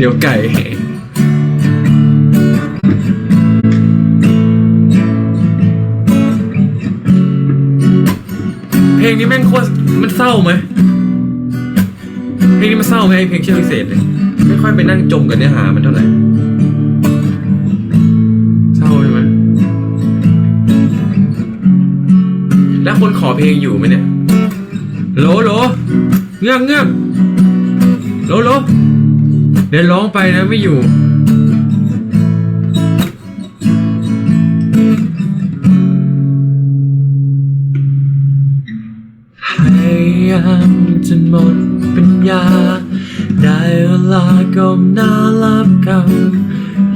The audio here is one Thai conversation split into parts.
เดี๋ยวไก่เพลงนี้แม่งโคตรมันเศร้าไหมเพลงนี้มันเศร้าไหมไอเพลงเชื่อพิเศษเนี่ยไม่ค่อยไปนั่งจมกับเนื้อหามันเท่าไหร่เศร้าใช่ไหมแล้วคนขอเพลงอยู่ไหมเนี่ยโหลโหลเงือกเงือกโหลโหล เดี๋ยวร้องไปนะไม่อยู่ พยายามจนหมดปัญญา ได้เวลาก้มหน้ารับกรรม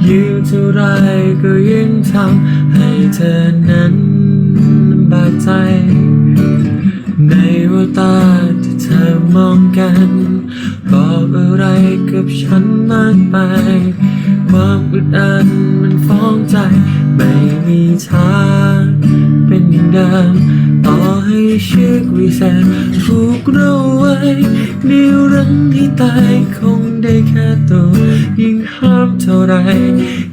ยืมเท่าไรก็ยิ่งทำให้เธอนั้นบาดใจ ในแววตาที่เธอมองกัน บอกอะไรกับฉันมากไป ความอึดอัดมันฟ้องใจ ไม่มีทางเป็นอย่างเดิมต่อให้ชือวิเศษผูกเราไว้นิรันดร์ที่ตายคงได้แค่ตัว ยิ่งห้ามเท่าไร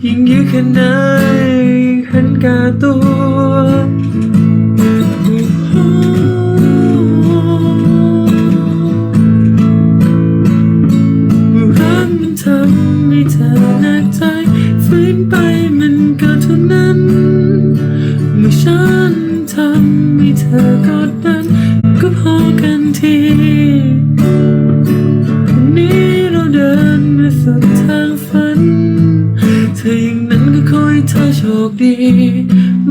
ยิ่งยื้อแค่ไหน นทำให้เธอหนักใจฝืนไปมันก็เท่านั้น เมื่อฉันทำให้เธอกดดันก็พอกันทีวันนี้เราเดินมาสุดทางฝัน เธออย่างนั้นก็คอยเธอโชคดี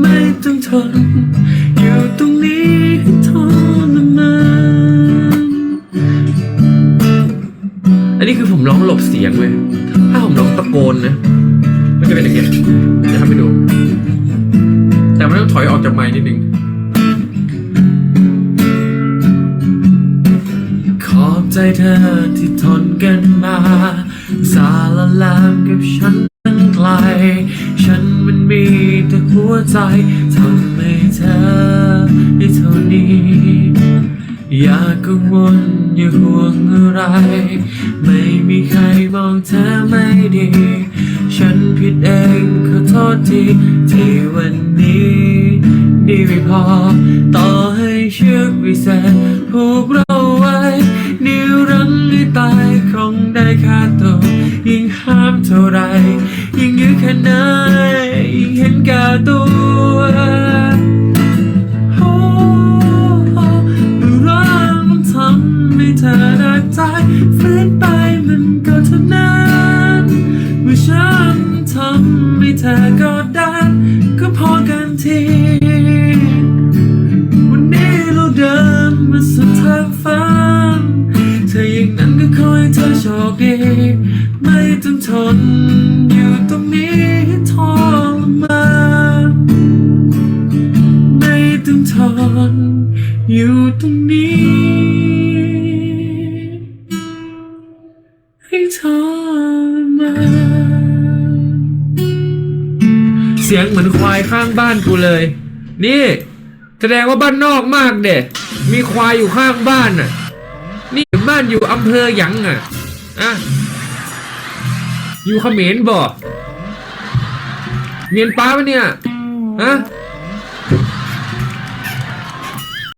ไม่ต้องทน อันนี้คือผมร้องหลบเสียงเว้ย ถ้าผมร้องตะโกนนะ มันจะเป็นอย่างเงี้ยจะทำให้ดู แต่มันต้องถอยออกจากไม้นิดนึง ขอบใจเธอที่ทนกันมา สาละลามกับฉันตั้งไกล ฉันมันมีแต่หัวใจทำให้เธอได้เท่านี้ อย่ากังวลอย่าห่วงอะไร ไม่มีใครมองเธอไม่ดี ฉันผิดเองขอโทษทีที่วันนี้ ดีไม่พอ ต่อให้เชือกวิเศษผูกเราไว้นิรันดร์หรือตายคงได้ค่าตัวยิ่งห้ามเท่าไร ยิ่งยื้อแค่ไหนยิ่งเห็นแก่ตัว ฝืนไปมันก็เท่านั้นเมื่อฉันทำให้เธอกดดันก็พอกันที วันนี้เราเดินมาสุดทางฝันเธออย่างนั้นก็คอยเธอโชคดี ไม่ต้องทนอยู่ตรงนี้ทรมานไม่ต้องทนอยู่ตรงนี้ สียงเหมือนควายข้างบ้านกูเลย นี่ แสดงว่าบ้านนอกมากเด็มีควายอยู่ข้างบ้านน่ะ นี่บ้านอยู่อำเภอหยังอะอะอยู่เขมรบ่เมียนป้าปะเนี่ยฮะ